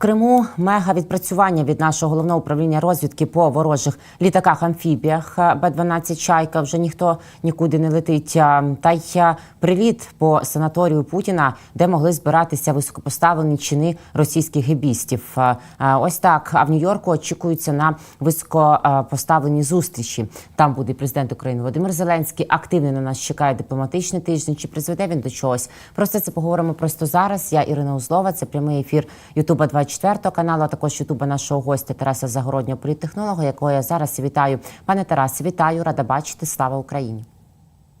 Криму мега відпрацювання від нашого головного управління розвідки по ворожих літаках амфібіях Б-12 Чайка. Вже ніхто нікуди не летить. Та й приліт по санаторію Путіна, де могли збиратися високопоставлені чини російських а, Ось так. А в Нью-Йорку очікуються на високопоставлені зустрічі. Там буде президент України Володимир Зеленський. Активно на нас чекає дипломатичний тиждень. Чи призведе він до чогось? Про все це поговоримо просто зараз. Я Ірина Узлова. Це прямий ефір Ютуба 24 каналу, а також Ютуба нашого гостя Тараса Загороднього, політтехнолога, якого я зараз вітаю. Пане Тарасе, вітаю, рада бачити. Слава Україні!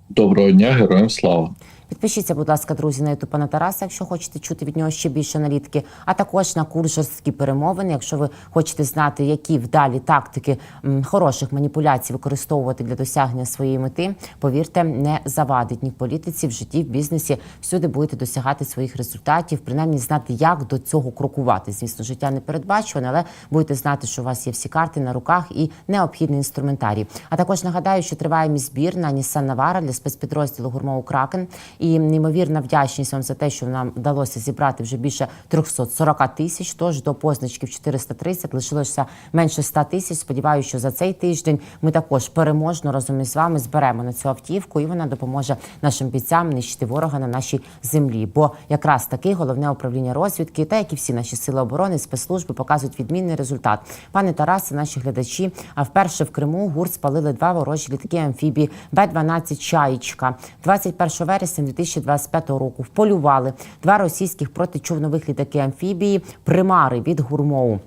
Доброго дня, героям слава. Підпишіться, будь ласка, друзі, на ютуб пана Тараса, якщо хочете чути від нього ще більше аналітики, а також на курс перемовини. Якщо ви хочете знати, які вдалі тактики хороших маніпуляцій використовувати для досягнення своєї мети, повірте, не завадить ні в політиці, в житті, в бізнесі. Всюди будете досягати своїх результатів, принаймні знати, як до цього крокувати. Звісно, життя не передбачуване, але будете знати, що у вас є всі карти на руках і необхідний інструментарій. А також нагадаю, що триває мій збір на Nissan Navara для спецпідрозділу гурмову Кракен. І неймовірна вдячність вам за те, що нам вдалося зібрати вже більше 340 тисяч. Тож до позначків 430 лишилося менше 100 тисяч. Сподіваюся, що за цей тиждень ми також переможно разом із вами зберемо на цю автівку, і вона допоможе нашим бійцям нищити ворога на нашій землі. Бо якраз таки головне управління розвідки, та як і всі наші сили оборони, спецслужби показують відмінний результат. Пане Тарасе, наші глядачі, а вперше в Криму гурт спалили два ворожі літаки амфібії Б-12 Чаєчка 21 вересня 2025 року. Вполювали два російських протичовнових літаки амфібії примари від гурмову.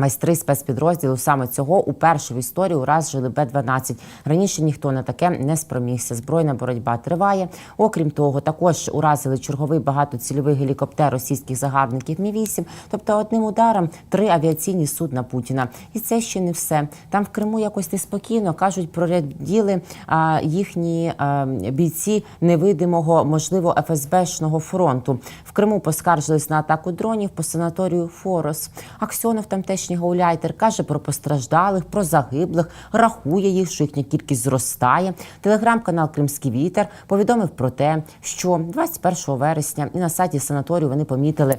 Майстри спецпідрозділу саме цього уперше в історії уразили Б-12. Раніше ніхто на таке не спромігся. Збройна боротьба триває. Окрім того, також уразили черговий багатоцільовий гелікоптер російських загарбників Мі-8. Тобто одним ударом три авіаційні судна Путіна. І це ще не все. Там в Криму якось неспокійно кажуть, прораділи а, їхні а, бійці невидимого, можливо, ФСБшного фронту. В Криму поскаржились на атаку дронів по санаторію Форос. Аксьонов тамтешній гауляйтер каже про постраждалих, про загиблих, рахує їх, що їхня кількість зростає. Телеграм-канал Кримський вітер повідомив про те, що 21 вересня і на сайті санаторію вони помітили.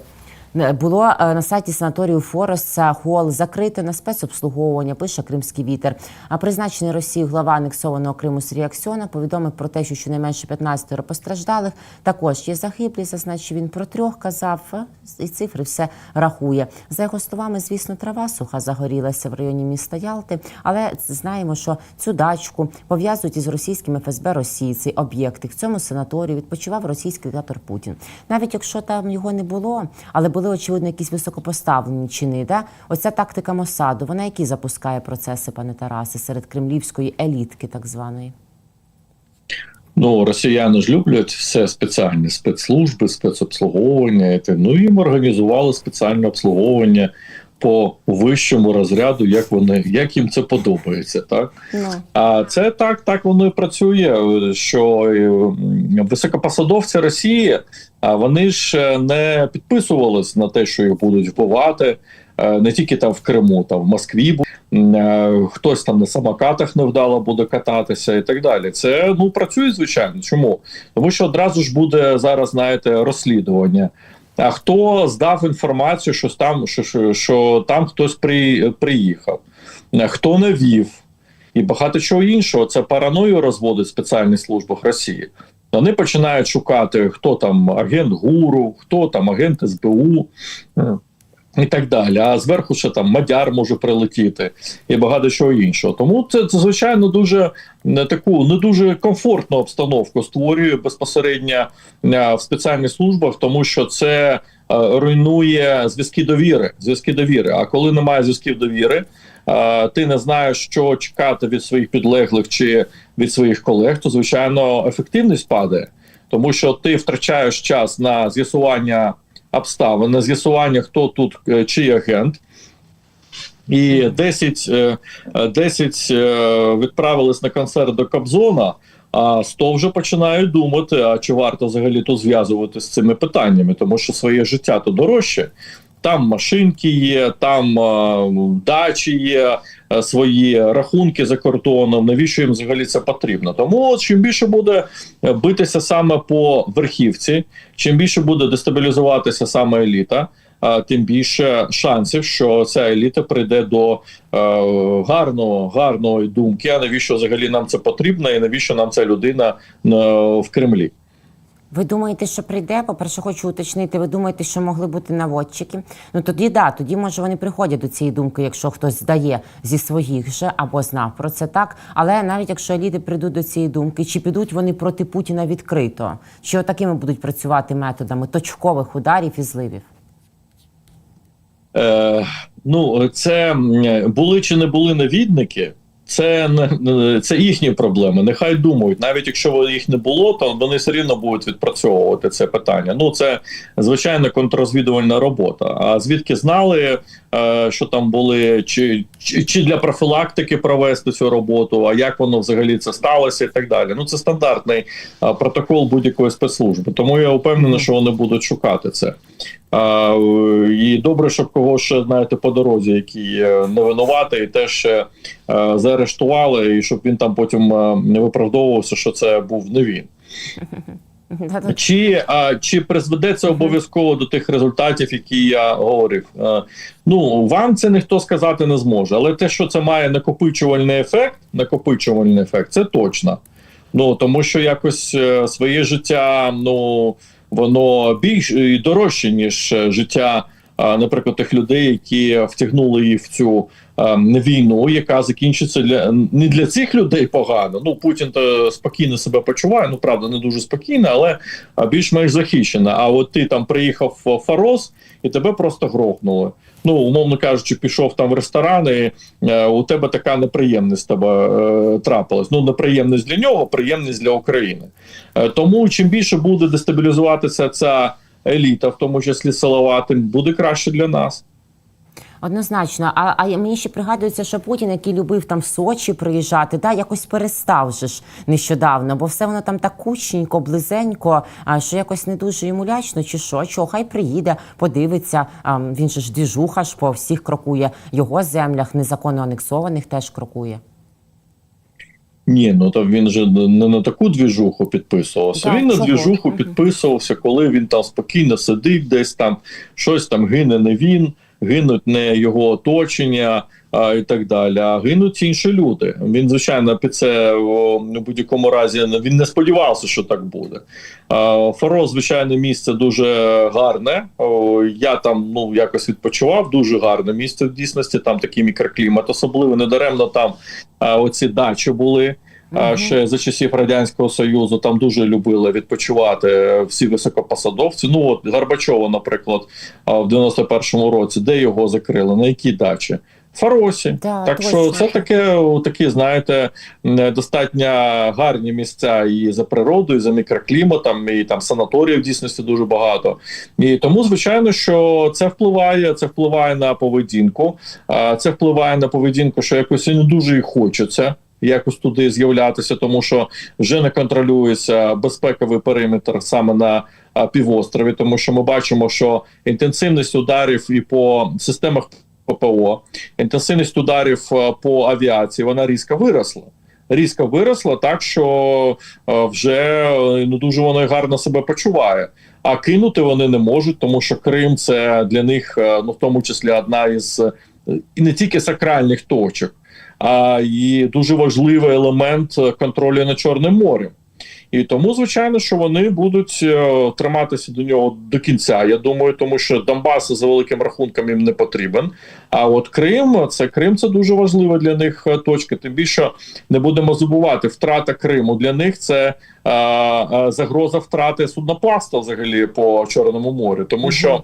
Було е, на сайті санаторію Форос е, хол закрито на спецобслуговування. Пише Кримський вітер. А призначений Росією глава анексованого Криму Сергій Аксьонов повідомив про те, що щонайменше 15 постраждалих. Також є загиблі. Зазначив він про трьох казав е, і цифри все рахує. За його словами, звісно, трава суха загорілася в районі міста Ялти, але знаємо, що цю дачку пов'язують із російським ФСБ Росії. Цей об'єкт в цьому санаторії відпочивав російський диктатор Путін. Навіть якщо там його не було, але були очевидно якісь високопоставлені чини. Да? Оця тактика Мосаду, вона які запускає процеси, пане Тарасе, серед кремлівської елітки, так званої. Ну, росіяни ж люблять все спеціальне спецслужби, спецобслуговування. Ну їм організували спеціальне обслуговування по вищому розряду, як вони як їм це подобається, так Ну. а це так, так воно і працює. Що е, високопосадовці Росії, а вони ж е, не підписувались на те, що їх будуть вбивати. е, Не тільки там в Криму, там в Москві е, хтось там на самокатах невдало буде кататися і так далі. Це ну працює звичайно. Чому? Тому що одразу ж буде зараз, знаєте, розслідування. Хто здав інформацію, що там, що, що, що там хтось при, приїхав, хто не вів, і багато чого іншого. Це параною розводить в спеціальних службах Росії. Вони починають шукати, хто там агент ГУРу, хто там агент СБУ. І так далі. А зверху ще там Мадяр може прилетіти і багато чого іншого. Тому це, це звичайно дуже не таку не дуже комфортну обстановку створює безпосередньо е, в спеціальних службах, тому що це е, руйнує зв'язки довіри. Зв'язки довіри. А коли немає зв'язків довіри, е, ти не знаєш, що чекати від своїх підлеглих чи від своїх колег, то звичайно ефективність падає, тому що ти втрачаєш час на з'ясування обставин, на з'ясування, хто тут е, чий агент. І 10, е, е, 10 е, відправились на концерт до Кобзона, а 100 вже починають думати, а чи варто взагалі тут зв'язувати з цими питаннями, тому що своє життя то дорожче. Там машинки є, там дачі є, свої рахунки за кордоном. Навіщо їм взагалі це потрібно? Тому чим більше буде е, битися саме по верхівці, чим більше буде дестабілізуватися саме еліта, а, тим більше шансів, що ця еліта прийде до е, гарного, гарної думки. А навіщо взагалі нам це потрібно, і навіщо нам ця людина е, в Кремлі? Ви думаєте, що прийде? По-перше, хочу уточнити. Ви думаєте, що могли бути наводчики? Ну тоді да, тоді може вони приходять до цієї думки, якщо хтось здає зі своїх же або знав про це так. Але навіть якщо еліти прийдуть до цієї думки, чи підуть вони проти Путіна відкрито, чи отакими будуть працювати методами точкових ударів і зливів? Е, ну, це були чи не були навідники. Це це їхні проблеми. Нехай думають, навіть якщо їх не було, то вони все рівно будуть відпрацьовувати це питання. Ну це звичайно контррозвідувальна робота. А звідки знали, е, що там були, чи, чи чи для профілактики провести цю роботу, а як воно взагалі це сталося, і так далі. Ну це стандартний е, протокол будь-якої спецслужби. Тому я впевнений, що вони будуть шукати це. А, і добре, щоб когось ще знаєте по дорозі, який е, не винуватий, теж заарештували, і щоб він там потім е, не виправдовувався, що це був не він. Чи, а, чи призведе це обов'язково до тих результатів, які я говорив? Е, ну вам це ніхто сказати не зможе, але те, що це має накопичувальний ефект, накопичувальний ефект, це точно. Ну тому що якось е, своє життя, ну воно більш і дорожче, ніж е, життя, е, наприклад, тих людей, які втягнули її в цю війну, яка закінчиться для не для цих людей погано. Ну Путін то спокійно себе почуває. Ну правда, не дуже спокійно, але більш-менш захищена. А от ти там приїхав в Фарос і тебе просто грохнули. Ну, умовно кажучи, пішов там в ресторан, і е, у тебе така неприємність тебе е, трапилась. Ну, неприємність для нього, приємність для України. Е, тому чим більше буде дестабілізуватися ця еліта, в тому числі силова, тим буде краще для нас. Однозначно, а, а мені ще пригадується, що Путін, який любив там в Сочі приїжджати, да, якось перестав же ж нещодавно, бо все воно там так кучненько, близенько, а що якось не дуже йому лячно, чи що, чого, хай приїде, подивиться. А, він же ж двіжуха ж по всіх крокує, його землях незаконно анексованих теж крокує. Ні, ну то він же не на таку двіжуху підписувався. Так, він на двіжуху підписувався, коли він там спокійно сидить, десь там щось там гине не він, гинуть не його оточення а, і так далі. А гинуть інші люди. Він, звичайно, під це в будь-якому разі він не сподівався, що так буде. А, Фаро, звичайно, місце дуже гарне. О, я там ну якось відпочивав. Дуже гарне місце в дійсності. Там такий мікроклімат, особливо недаремно там а, оці дачі були. А ще за часів радянського союзу там дуже любили відпочивати всі високопосадовці. Ну от Горбачова, наприклад, в 91-му році, де його закрили, на якій дачі? Фаросі. Да, так точно. що це таке, такі, знаєте, достатньо гарні місця і за природою, і за мікрокліматом, і там санаторіїв в дійсності дуже багато. І тому, звичайно, що це впливає, це впливає на поведінку. Це впливає на поведінку, що якось не дуже і хочеться. Якось туди з'являтися, тому що вже не контролюється безпековий периметр саме на а, півострові, тому що ми бачимо, що інтенсивність ударів і по системах ППО, інтенсивність ударів е, по авіації, вона різко виросла. Різко виросла так, що е, вже не дуже воно гарно себе почуває. А кинути вони не можуть, тому що Крим це для них, ну в тому числі, одна із і не тільки сакральних точок, а і дуже важливий елемент контролю над Чорним морем. І тому, звичайно, що вони будуть е, триматися до нього до кінця. Я думаю, тому що Донбас за великим рахунком їм не потрібен. А от Крим, це Крим, це дуже важлива для них е, точка. Тим більше не будемо забувати, втрата Криму для них це е, загроза втрати суднопласта взагалі по Чорному морю, тому що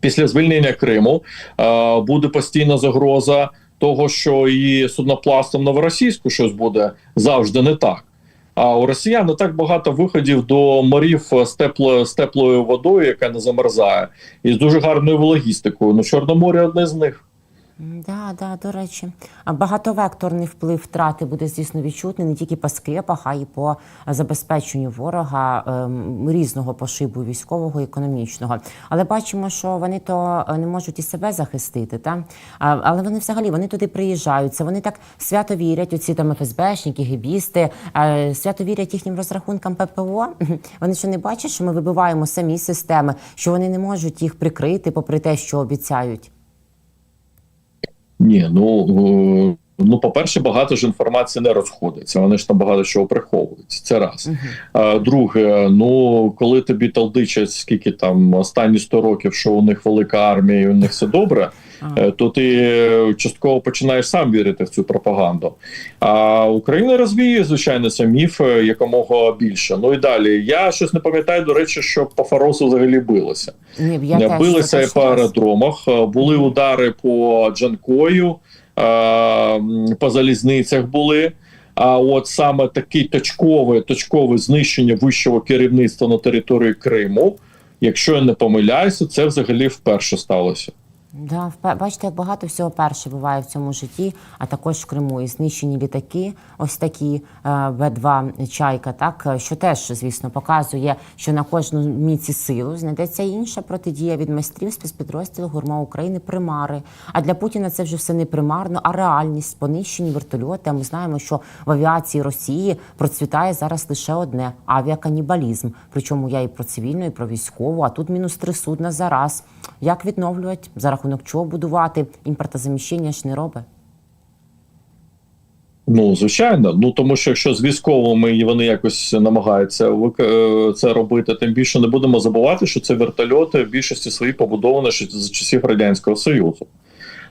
після звільнення Криму е, буде постійна загроза того, що і суднопластом новоросійську щось буде завжди не так. А у росіян не так багато виходів до морів з теплою з теплою водою, яка не замерзає, і з дуже гарною логістикою. Ну, Чорне море одне з них. Да, да, до речі, А багатовекторний вплив втрати буде, звісно, відчутний не тільки по скрепах, а й по забезпеченню ворога ем, різного пошибу військового і економічного. Але бачимо, що вони то е, не можуть і себе захистити. Та? А, але вони взагалі вони туди приїжджають. Це вони так свято вірять, оці там ФСБшники, гібісти, е, свято вірять їхнім розрахункам ППО. Вони що не бачать, що ми вибиваємо самі системи, що вони не можуть їх прикрити, попри те, що обіцяють. Ні, ну ну по-перше, багато ж інформації не розходиться. Вони ж там багато чого приховують. Це раз. А друге, ну коли тобі талдичать, скільки там останні 100 років, що у них велика армія, і у них все добре. е, То ти частково починаєш сам вірити в цю пропаганду. А Україна розвіює, звичайно, цей міф е, якомога більше. Ну і далі. Я щось не пам'ятаю, до речі, що по Фаросу взагалі билося. Ні, я Билися і по аеродромах, е, були удари по Джанкою, е, по залізницях були. А от саме таке точкове, точкове знищення вищого керівництва на території Криму, якщо я не помиляюся, це взагалі вперше сталося. Да, бачите, як багато всього перше буває в цьому житті, а також в Криму і знищені літаки, ось такі е, Б-2 чайка, так е, що теж, звісно, показує, що на кожну міці силу знайдеться інша протидія від майстрів спецпідрозділу гурма України примари. А для Путіна це вже все не примарно, а реальність, понищені вертольоти. А ми знаємо, що в авіації Росії процвітає зараз лише одне авіаканібалізм. Причому я і про цивільну, і про військову. А тут мінус три судна за раз. Як відновлювати? За рахунок чого будувати? Імпортозаміщення ж не робить. Ну, звичайно, ну тому що якщо з військовими і вони якось намагаються е, це робити, тим більше не будемо забувати, що це вертольоти в більшості своїх побудовані ще з часів радянського союзу.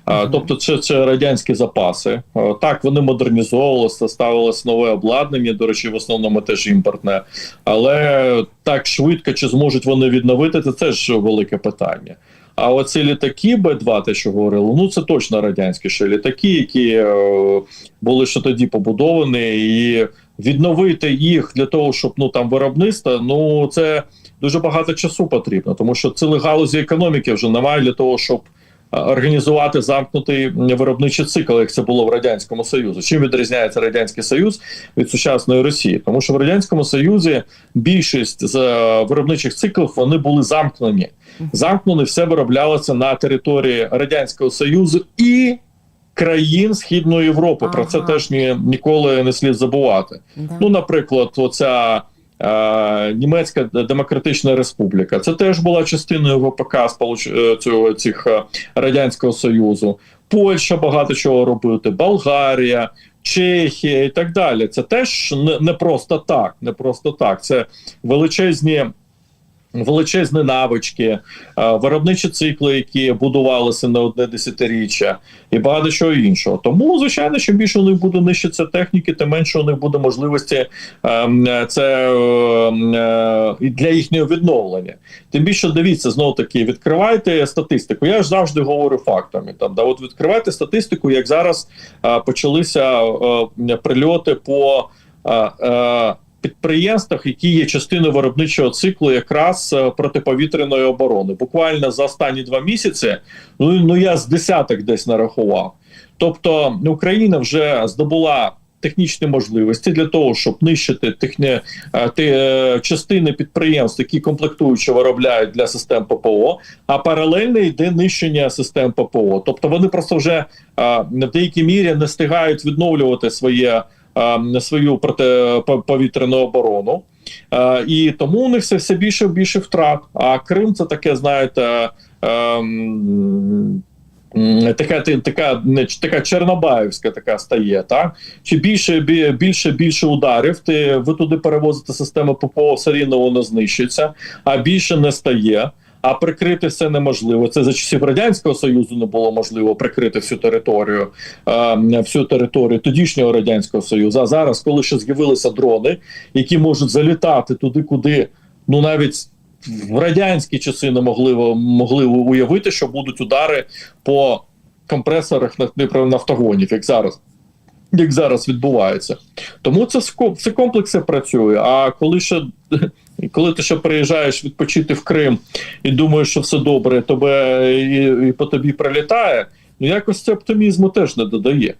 А, Тобто, це, це радянські запаси. Так, вони модернізовувалися, ставилось нове обладнання. До речі, в основному теж імпортне. Але так швидко чи зможуть вони відновити, це теж велике питання. А оці літаки Б-2, те, що говорили, ну це точно радянські ще літаки, які е, були ще тоді побудовані, і відновити їх для того, щоб ну там виробництво, ну це дуже багато часу потрібно, тому що цілих галузі економіки вже немає для того, щоб організувати замкнутий виробничий цикл, як це було в радянському Союзі. Чим відрізняється радянський Союз від сучасної Росії? Тому що в радянському Союзі більшість з е, виробничих циклів вони були замкнені. Замкнені все вироблялося на території радянського союзу і країн Східної Європи. Про це теж ні, ніколи не слід забувати. Да. Ну, наприклад, оця е, Німецька Демократична Республіка. Це теж була частиною ВПК е, цього цих е, радянського союзу. Польща багато чого робити, Болгарія, Чехія і так далі. Це теж не просто так. Не просто так. Це величезні. Величезні навички, е, виробничі цикли, які будувалися на одне десятиріччя, і багато чого іншого. Тому, звичайно, що більше у них буде нищитися техніки, тим менше у них буде можливості ем, це ем, е, для їхнього відновлення. Тим більше дивіться, знову таки, відкривайте статистику. Я ж завжди говорю фактами. Там да, от відкривайте статистику, як зараз е, почалися прильоти по. Підприємствах, які є частиною виробничого циклу, якраз е, протиповітряної оборони, буквально за останні два місяці, ну ну я з десяток десь нарахував. Тобто Україна вже здобула технічні можливості для того, щоб нищити техні, е, те, е, частини підприємств, які комплектуючи виробляють для систем ППО, а паралельно йде нищення систем ППО. Тобто вони просто вже е, в деякій мірі не встигають відновлювати своє. Свою протиповітряну оборону, і тому у них все, все більше і більше втрат. А Крим це таке, знаєте, така, така, не, така Чорнобаївська така стає, так? Чи більше більше більше ударів, ти ви туди перевозите систему ППО, все рівно воно знищиться, а більше не стає. А прикрити все неможливо. Це за часів радянського союзу не було можливо прикрити всю територію, е, всю територію тодішнього радянського союзу. А зараз, коли ще з'явилися дрони, які можуть залітати туди, куди ну навіть в радянські часи не могли могли уявити, що будуть удари по компресорах на нафтогонів, як зараз. Як зараз відбувається, тому це це комплекси працює. А коли ще коли ти ще приїжджаєш відпочити в Крим і думаєш, що все добре, тебе і, і по тобі прилітає. ну якось це оптимізму теж не додає.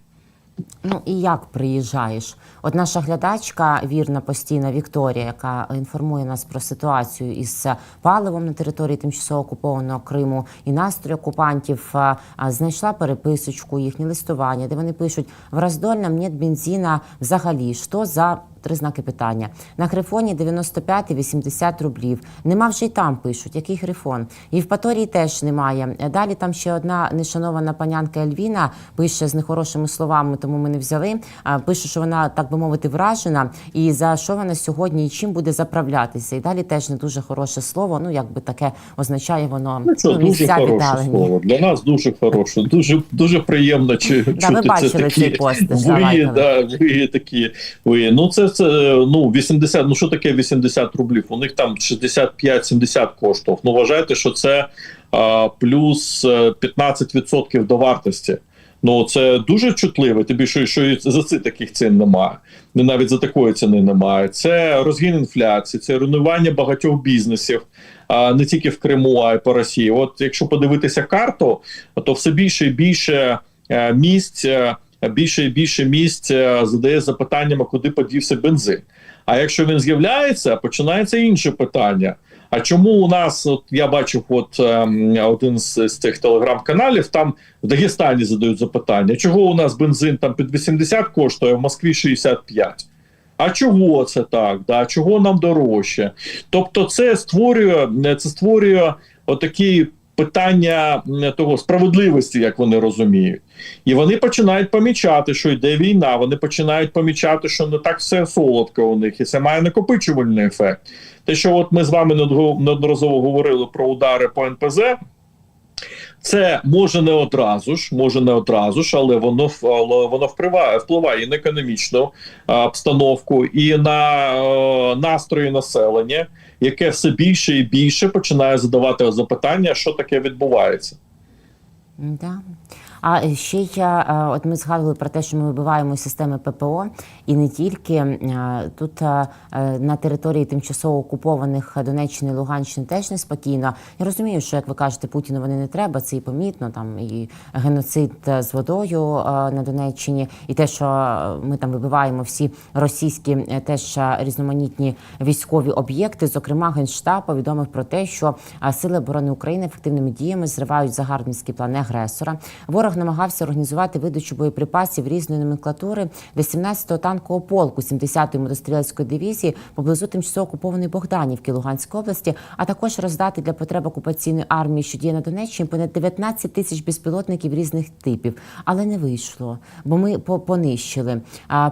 Ну і як приїжджаєш? От наша глядачка, вірна постійна Вікторія, яка інформує нас про ситуацію із паливом на території тимчасово окупованого Криму і настрій окупантів, а, а, знайшла переписочку, їхнє листування, де вони пишуть: в Роздольном нет бензина взагалі. Що за три знаки питання? На Грифоні 95-80 рублів. Нема вже й там пишуть. Який Грифон? Євпаторії теж немає. Далі там ще одна нешанована панянка Ельвіна пише з нехорошими словами, тому ми не взяли. Пише, що вона, так би мовити, вражена, і за що вона сьогодні і чим буде заправлятися. І далі теж не дуже хороше слово. Ну, якби таке означає воно Ну, це дуже хороше віддалені. слово. Для нас дуже хороше. Дуже дуже приємно чи, Да, чути ви бачили це такі. цей пост, да, ви такі. Ви. Ну це, це ну 80, ну що таке 80 рублів? У них там 65-70 коштував. Ну вважайте, що це а, плюс е, 15% до вартості. Ну це дуже чутливо. Тобі що, що за це таких цін немає. Не навіть за такої ціни немає. Це розгін інфляції, це руйнування багатьох бізнесів. Не тільки в Криму, а й по Росії. От якщо подивитися карту, то все більше і більше е, місць, е, більше і більше місць е, задає запитаннями, куди подівся бензин. А якщо він з'являється, починається інше питання. А чому у нас, от я бачив, от ем, один з, з цих телеграм-каналів, там в Дагестані задають запитання, чого у нас бензин там під 80 коштує, а в Москві 65? А чого це так? Да? Чого нам дорожче? Тобто, це створює, це створює отакі питання того справедливості, як вони розуміють. І вони починають помічати, що йде війна. Вони починають помічати, що не так все солодко у них, і це має накопичувальний ефект. Те, що от ми з вами неодноразово говорили про удари по НПЗ. Це може не одразу ж, може не одразу ж, але воно але воно впливає, впливає і на економічну обстановку, і на о, настрої населення, яке все більше і більше починає задавати запитання, що таке відбувається. Да. А ще я е, от ми згадували про те, що ми вибиваємо системи ППО, і не тільки Е, тут е, на території тимчасово окупованих Донеччини Луганщини теж неспокійно. Я розумію, що як ви кажете, Путіну вони не треба, це і помітно. Там і геноцид з водою на Донеччині, і те, що ми там вибиваємо всі російські теж різноманітні військові об'єкти. Зокрема, генштаб повідомив про те, що сили оборони України ефективними діями зривають загарбницькі плани агресора. Ворог намагався організувати видачу боєприпасів різної номенклатури для 17-го танкового полку 70-ї мотострілецької дивізії поблизу тимчасово окупованої Богданівки Луганської області, а також роздати для потреб окупаційної армії, що діє на Донеччині, понад 19 тисяч безпілотників різних типів. Але не вийшло, бо ми по- понищили.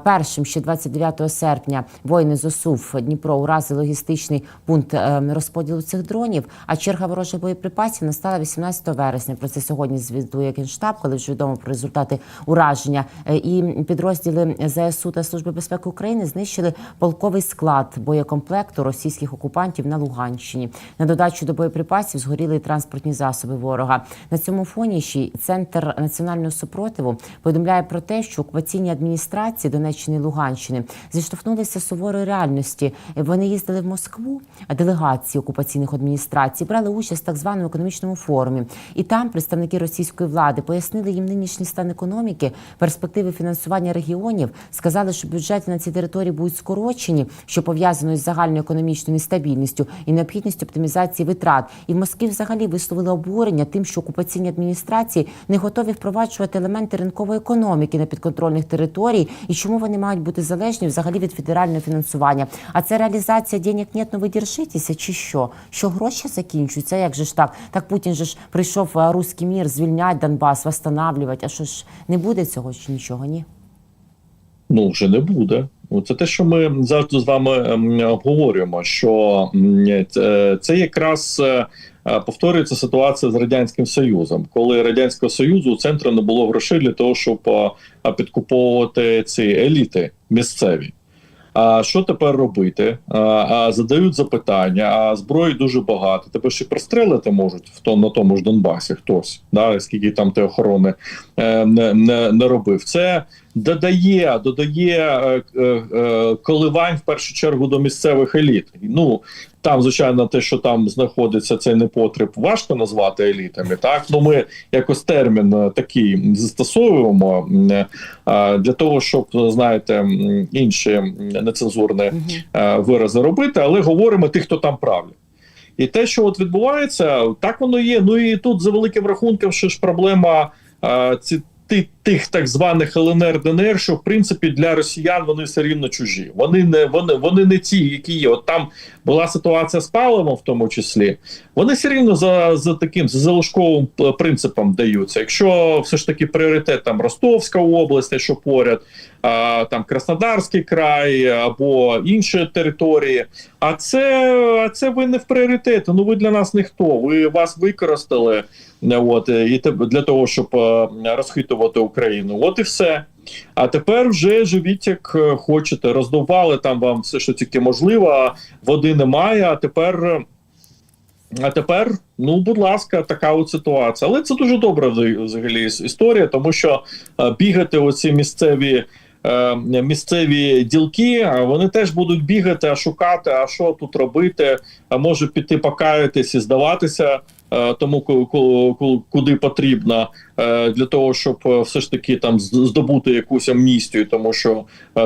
Першим ще 29 серпня воїни з ОСУВ Дніпро уразили логістичний пункт е, розподілу цих дронів. А черга ворожих боєприпасів настала 18 вересня. Про це сьогодні звітує Генштаб, коли вже відомо про результати ураження. Е, І підрозділи ЗСУ та Служби безпеки України знищили полковий склад боєкомплекту російських окупантів на Луганщині. На додачу до боєприпасів згоріли транспортні засоби ворога. На цьому фоні ще центр національного супротиву повідомляє про те, що окупаційні адміністрації Донеччини і Луганщини зіштовхнулися з суворої реальності. Вони їздили в Москву, делегації окупаційних адміністрацій брали участь в так званому економічному форумі. І там представники російської влади пояснили їм нинішній стан економіки, перспективи фінансування регіонів, сказали, що бюджети на ці території будуть скорочені, що пов'язано із загальною економічною нестабільністю і необхідністю оптимізації витрат. І в Москві взагалі висловили обурення тим, що окупаційні адміністрації не готові впроваджувати елементи ринкової економіки на підконтрольних територій, і чому вони мають бути залежні взагалі від федерального фінансування. А це реалізація денег нет, ну ви держитеся, чи що? Що гроші закінчуються? Як же ж так? Так Путін же ж прийшов а, руський мір, звільняти Донбас, восстанавливати. А що ж не буде цього чи нічого? Ні. Ну вже не буде. Ну, Це те, що ми завжди з вами ем, обговорюємо. Що це, якраз е, повторюється ситуація з радянським союзом, коли радянського союзу у центру не було грошей для того, щоб е, підкуповувати ці еліти місцеві. А що тепер робити? А, а задають запитання, а зброї дуже багато. Тебе ще пристрелити можуть в тому на тому ж Донбасі хтось, да, скільки там ти охорони е, не, не, не робив. Це додає, додає е, е, е, коливань в першу чергу до місцевих еліт. Ну там, звичайно, те, що там знаходиться цей непотріб, важко назвати елітами. Так, ну ми якось термін такий застосовуємо для того, щоб знаєте, інші нецензурні вирази робити, але говоримо тих, хто там правлять. І те, що от відбувається, так воно є. Ну і тут за великим рахунком, що ж проблема ці. Ти- Тих так званих ЛНР ДНР, що в принципі для росіян вони все рівно чужі. Вони не вони, вони не ті, які є. От там була ситуація з паливом, в тому числі. Вони все рівно за, за таким за залишковим принципом даються. Якщо все ж таки пріоритет там Ростовська область, що поряд, там Краснодарський край або інші території. А це, а це ви не в пріоритеті. Ну ви для нас ніхто. Ви вас використали е, от, і для того, щоб е, розхитувати Україну. От і все. А тепер вже живіть як е, хочете. Роздували там вам все, що тільки можливо. Води немає. А тепер. А тепер, ну будь ласка, така от ситуація. Але це дуже добра взагалі історія, тому що бігати оці місцеві. Е, Місцеві ділки, вони теж будуть бігати, а шукати, а що тут робити, а може піти покаятись і здаватися е, тому, ку- ку- ку- куди потрібно, е, для того, щоб все ж таки там здобути якусь амністію, тому що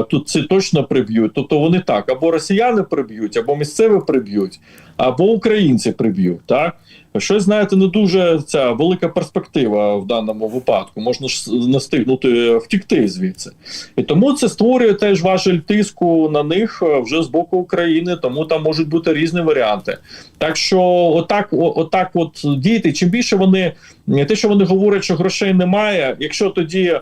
тут ці точно приб'ють. Тобто вони так або росіяни приб'ють, або місцеві приб'ють, або українці приб'ють. Так щось знаєте, не дуже ця велика перспектива в даному випадку. Можна ж настигнути е, втікти звідси, і тому це створює теж важель тиску на них е, вже з боку України. Тому там можуть бути різні варіанти. Так що, отак, отак, от діяти. Чим більше вони те, що вони говорять, що грошей немає. Якщо тоді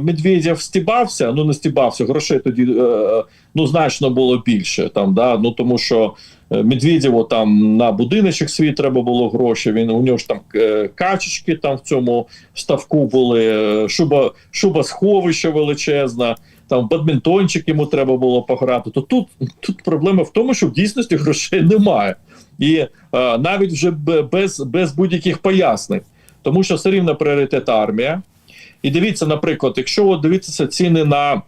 Медведєв стібався, ну не стібався, грошей тоді е, ну значно було більше. Там да ну тому що. е, Медведєву там на будиночок свій треба було гроші. Він у нього ж там е, качечки там в цьому ставку були, шуба, шуба сховище величезна, там бадмінтончик йому треба було пограти. То тут, тут проблема в тому, що в дійсності грошей немає. І навіть вже без, без будь-яких пояснень, тому що все рівно пріоритет армія. І дивіться, наприклад, якщо дивитися ціни на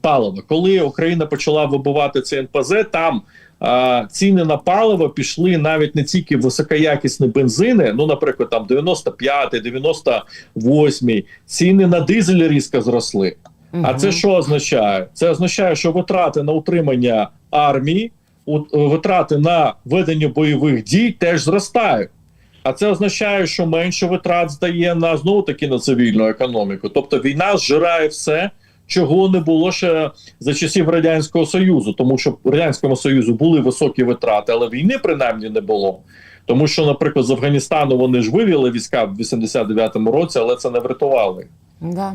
паливо, коли Україна почала вибивати цей НПЗ, там е, ціни на паливо пішли навіть не тільки високоякісні бензини, ну, наприклад, там 95, 98, ціни на дизель різко зросли. А це що означає? Це означає, що витрати на утримання армії, витрати на ведення бойових дій теж зростають. А це означає, що менше витрат здає на знову таки на цивільну економіку. Тобто війна зжирає все, чого не було ще за часів радянського союзу, тому що в радянському союзу були високі витрати, але війни принаймні не було. Тому що, наприклад, з Афганістану вони ж вивіли війська в 89-му році, але це не врятували. Да.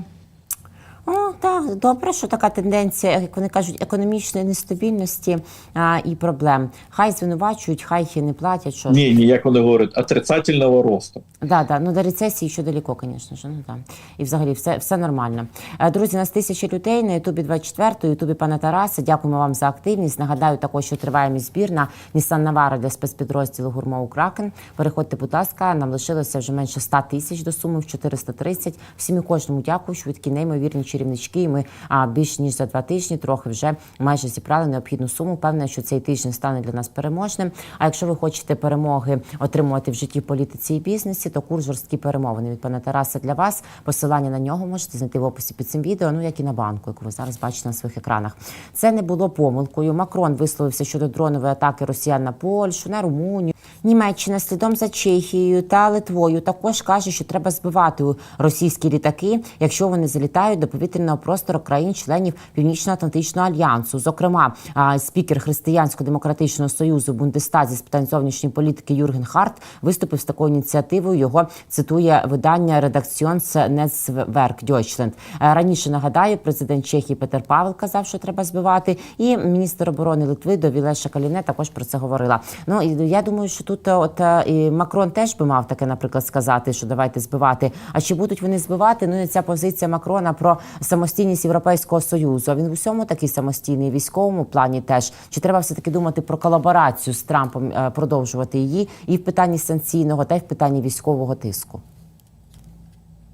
О, так, добре, що така тенденція, як вони кажуть, економічної нестабільності а, і проблем. Хай звинувачують, хай не платять. Що. Ні, ні, як вони говорять, отрицательного росту. Да, да, ну до рецесії ще далеко, звісно ж. Ну да. І взагалі все, все нормально. Е, Друзі, нас тисячі людей на Ютубі 24, Ютубі пана Тараса. Дякуємо вам за активність. Нагадаю, також що триває мій збір на Nissan Navara для спецпідрозділу Гурмоу Кракен. Переходьте, будь ласка, нам лишилося вже менше 100 тисяч до суми в 430. Всім і кожному дякую, що ви такі неймовірні чарівнички. І ми а, більш ніж за два тижні трохи вже майже зібрали необхідну суму. Певне, що цей тиждень стане для нас переможним. А якщо ви хочете перемоги отримувати в житті, політиці і бізнесі, то курс жорсткі перемовини від пана Тараса для вас. Посилання на нього можете знайти в описі під цим відео. Ну як і на банку, яку ви зараз бачите на своїх екранах. Це не було помилкою. Макрон висловився щодо дронової атаки росіян на Польщу, на Румунію. Німеччина слідом за Чехією та Литвою також каже, що треба збивати російські літаки, якщо вони залітають до повітряного простору країн-членів Північно-Атлантичного альянсу. Зокрема, спікер Християнсько-демократичного союзу Бундестазі з питань зовнішньої політики Юрген Харт виступив з такою ініціативою. Його цитує видання Редакціонс Нецверк Дойчленд. Е, Раніше нагадаю, президент Чехії Петер Павел казав, що треба збивати, і міністр оборони Литви Довіле Шакаліне також про це говорила. Ну і я думаю, що тут е, от е, і Макрон теж би мав таке, наприклад, сказати, що давайте збивати. А чи будуть вони збивати? Ну і ця позиція Макрона про самостійність Європейського союзу. А він в усьому такий самостійний військовому плані теж. Чи треба все таки думати про колаборацію з Трампом, е, продовжувати її і в питанні санкційного, та й в питанні військового тиску?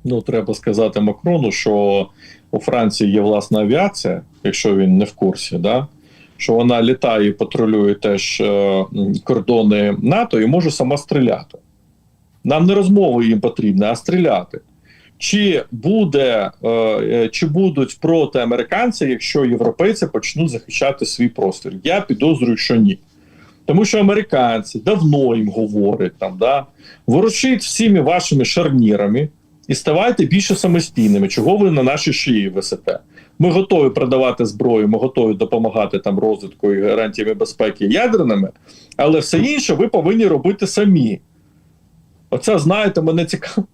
ну треба сказати Макрону, що у Франції є власна авіація, якщо він не в курсі, да? що вона літає і патрулює теж е, кордони НАТО і може сама стріляти. Нам не розмови їм потрібна, а стріляти. Чи буде е, е, чи будуть проти американці, якщо європейці почнуть захищати свій простір? Я підозрюю, що ні. Тому що американці давно їм говорять там, да, ворушіть всіми вашими шарнірами і ставайте більше самостійними. Чого ви на нашій шиї висите? Ми готові продавати зброю, ми готові допомагати там розвитку і гарантіями безпеки ядерними, але все інше ви повинні робити самі. Оце, знаєте, мене цікаво.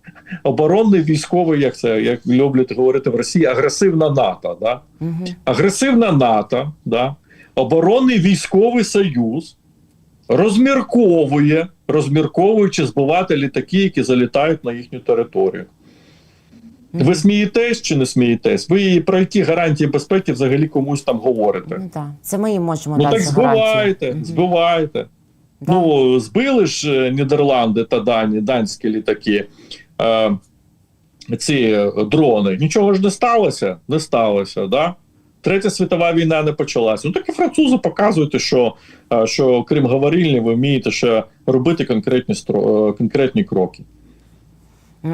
Оборонний військовий, як це як люблять говорити в Росії, агресивна НАТО. Да? Угу. агресивна НАТО, да, оборонний військовий союз розмірковує, розмірковуючи збивати літаки, які залітають на їхню територію. Ви смієтесь чи не смієтесь? Ви про які гарантії безпеки взагалі комусь там говорите? Ну, так. Це ми їм можемо Ну так збивайте, Мгм. збивайте. Да. Ну, збили ж е, Нідерланди та Дані, данські літаки, е, ці дрони. Нічого ж не сталося? Не сталося, да? Третя світова війна не почалася. Ну так і французи показують, що, е, що крім говорильні, ви вмієте ще робити конкретні, е, конкретні кроки.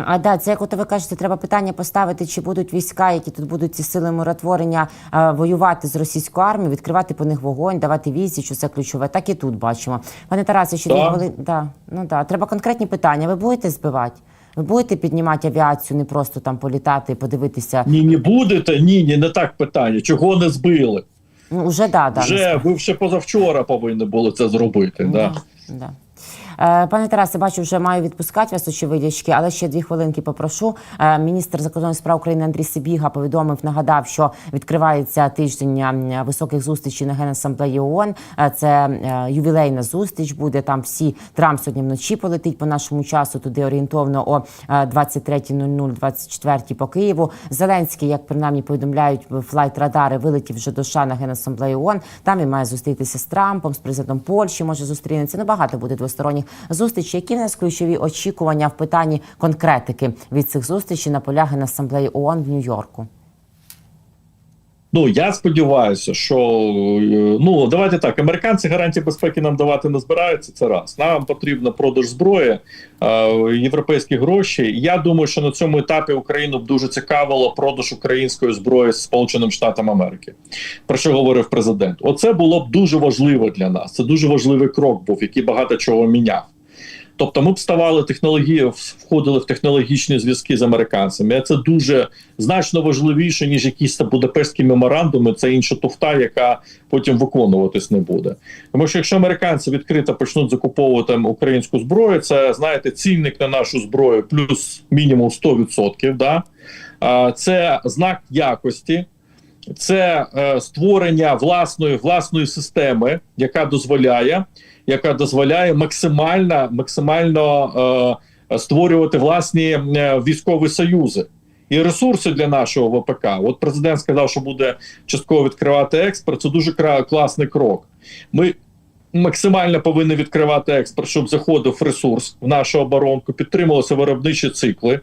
А да, це як от ви кажете, треба питання поставити, чи будуть війська, які тут будуть ці сили миротворення е, воювати з російською армією, відкривати по них вогонь, давати візі, що це ключове. Так і тут бачимо. Пане Тарасе, ще дві Так. Да, ну да, треба конкретні питання. Ви будете збивати? Ви будете піднімати авіацію, не просто там політати і подивитися. Ні, не будете? Ні, ні, не так питання. Чого не збили? Ну, уже да, да. Вже ви ще позавчора повинні були це зробити. Да. Да, да. Е, Пане Тарасе, бачу, вже маю відпускати вас, очевидячки, але ще дві хвилинки попрошу. Е, Міністр закордонних справ України Андрій Сибіга повідомив, нагадав, що відкривається тиждень високих зустрічей на Генасамблеї ООН. Е, Це ювілейна зустріч буде. Там всі Трамп сьогодні вночі полетить по нашому часу. Туди орієнтовно о е, 23.00, 24 по Києву. Зеленський, як принаймні повідомляють флайт радари, вилетів вже до США на Генасамблеї ООН. Там він має зустрітися з Трампом, з президентом Польщі. Може зустрінеться. Ну багато буде двосторонніх зустрічей. Які в нас ключові очікування в питанні конкретики від цих зустрічей на полях Генасамблеї ООН в Нью-Йорку? Ну я сподіваюся, що е, ну давайте так. Американці гарантії безпеки нам давати не збираються. Це раз. Нам потрібно продаж зброї, е, європейські гроші. Я думаю, що на цьому етапі Україну б дуже цікавило продаж української зброї з Сполученим Штатам Америки. Про що говорив президент? Оце було б дуже важливо для нас. Це дуже важливий крок був, який багато чого міняв. Тобто ми б ставали технології, входили в технологічні зв'язки з американцями. Це дуже значно важливіше, ніж якісь будапештські меморандуми. Це інша туфта, яка потім виконуватись не буде. Тому що якщо американці відкрито почнуть закуповувати українську зброю, це знаєте, цінник на нашу зброю плюс мінімум 100%, Да? Це знак якості. Це е, створення власної власної системи, яка дозволяє, яка дозволяє максимально максимально е, створювати власні е, військові союзи і ресурси для нашого ВПК. От президент сказав, що буде частково відкривати експорт. Це дуже класний крок. Ми максимально повинні відкривати експорт, щоб заходив ресурс в нашу оборонку, підтримувалися виробничі цикли.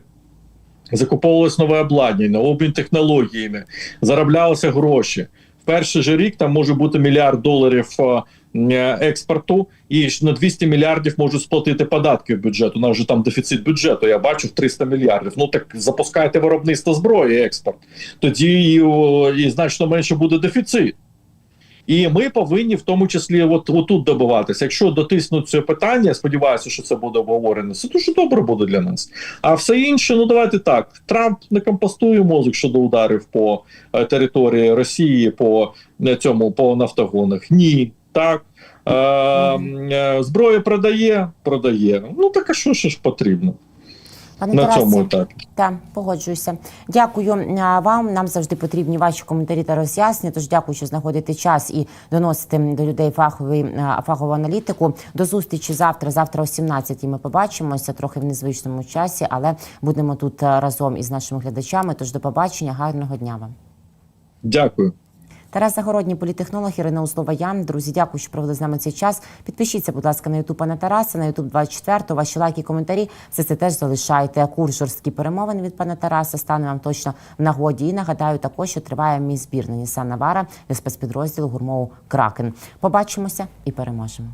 Закуповувалось нове обладнання, обмін технологіями, зароблялися гроші. В перший же рік там може бути мільярд доларів е, е, експорту, і на 200 мільярдів можуть сплатити податки в бюджет. У нас вже там дефіцит бюджету. Я бачу в 300 мільярдів. Ну так запускайте виробництво зброї, експорт. Тоді і значно менше буде дефіцит. І ми повинні в тому числі от, отут добиватися. Якщо дотиснуть це питання, я сподіваюся, що це буде обговорено. Це дуже добре буде для нас. А все інше, ну давайте так. Трамп не компостує мозок щодо ударів по е, території Росії, по е, цьому по нафтогонах. Ні, так. Е, е, зброю продає, продає. Ну так а що ж потрібно Пане на Тарасе, цьому етапі? Так, погоджуюся. Дякую вам. Нам завжди потрібні ваші коментарі та роз'яснення. Тож дякую, що знаходите час і доносите до людей фаховий фахову аналітику. До зустрічі завтра. Завтра о 17 Ми побачимося трохи в незвичному часі, але будемо тут разом із нашими глядачами. Тож до побачення, гарного дня вам. Дякую. Тарас Загородній, політехнолог Ірина Узлова. Я друзі, дякую, що провели з нами цей час. Підпишіться, будь ласка, на Ютуб пана Тараса, на Ютуб 24 Ваші лайки, коментарі. Все це теж залишайте. Курс жорсткі перемовини від пана Тараса стане вам точно в нагоді. І нагадаю також, що триває мій збір на Нісан Навара спецпідрозділу гурмоу Кракен. Побачимося і переможемо.